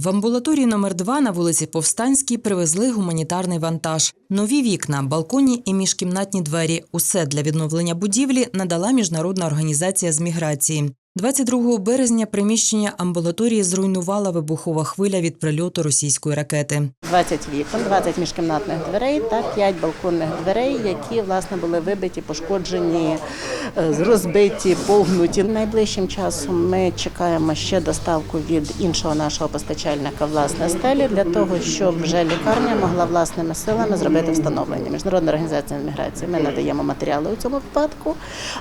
В амбулаторії номер 2 на вулиці Повстанській привезли гуманітарний вантаж. Нові вікна, балконі і міжкімнатні двері. Усе для відновлення будівлі надала міжнародна організація з міграції. 22 березня приміщення амбулаторії зруйнувала вибухова хвиля від прильоту російської ракети. 20 вікон, 20 міжкімнатних дверей та 5 балконних дверей, які власне були вибиті, пошкоджені, е, розбиті, погнуті. Найближчим часом ми чекаємо ще доставку від іншого нашого постачальника власне стелі для того, щоб вже лікарня могла власними силами зробити встановлення. Міжнародна організація міграції. Ми надаємо матеріали у цьому випадку,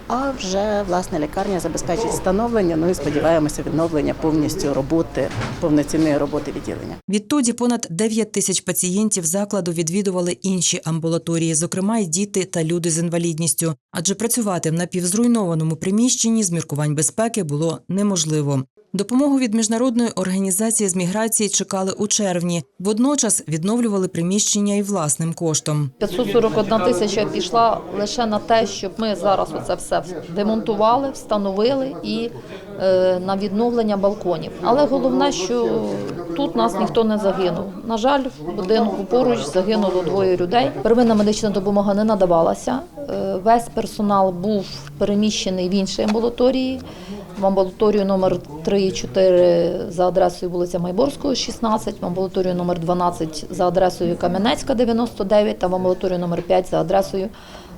а вже власне лікарня забезпечить встановлення. Ну і сподіваємося, відновлення повністю роботи, повноцінної роботи відділення. Відтоді понад 9 тисяч пацієнтів закладу відвідували інші амбулаторії, зокрема й діти та люди з інвалідністю. Адже працювати в напівзруйнованому приміщенні з міркувань безпеки було неможливо. Допомогу від міжнародної організації з міграції чекали у червні. Водночас відновлювали приміщення і власним коштом. 541 тисяча пішла лише на те, щоб ми зараз оце все демонтували, встановили і е, на відновлення балконів. Але головне, що тут нас ніхто не загинув. На жаль, в будинку поруч загинуло двоє людей. Первинна медична допомога не надавалася. Е, Весь персонал був переміщений в інші амбулаторії. В амбулаторію номер 3 і 4 за адресою вулиця Майборського, 16, в амбулаторію номер 12 за адресою Кам'янецька, 99 та в амбулаторію номер 5 за адресою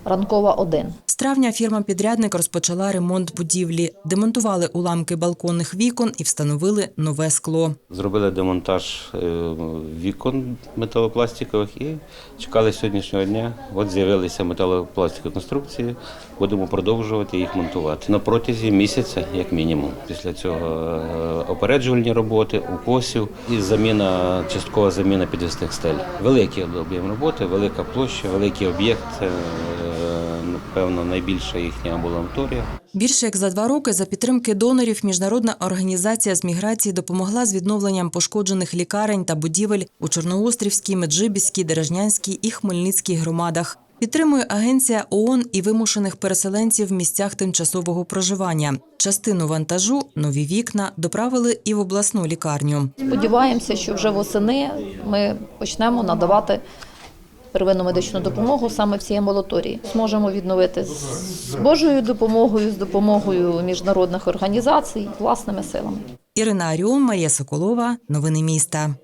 Ранкова, 1. З травня фірма-підрядник розпочала ремонт будівлі, демонтували уламки балконних вікон і встановили нове скло. Зробили демонтаж е, вікон металопластикових і чекали сьогоднішнього дня. От з'явилися металопластикові конструкції, будемо продовжувати їх монтувати на протязі місяця, як мінімум. Після цього е, опереджувальні роботи, укосів і заміна, часткова заміна підвісних стель. Великий об'єм роботи, велика площа, великий об'єкт. Напевно, найбільша їхня амбулаторія. Більше як за два роки за підтримки донорів міжнародна організація з міграції допомогла з відновленням пошкоджених лікарень та будівель у Чорноострівській, Меджибіській, Дережнянській і Хмельницькій громадах. Підтримує агенція ООН і вимушених переселенців в місцях тимчасового проживання. Частину вантажу, нові вікна доправили і в обласну лікарню. Сподіваємося, що вже восени ми почнемо надавати первинну медичну допомогу саме в цій амбулаторії. Зможемо відновити з Божою допомогою, з допомогою міжнародних організацій, власними силами. Ірина Аріон, Марія Соколова. Новини міста.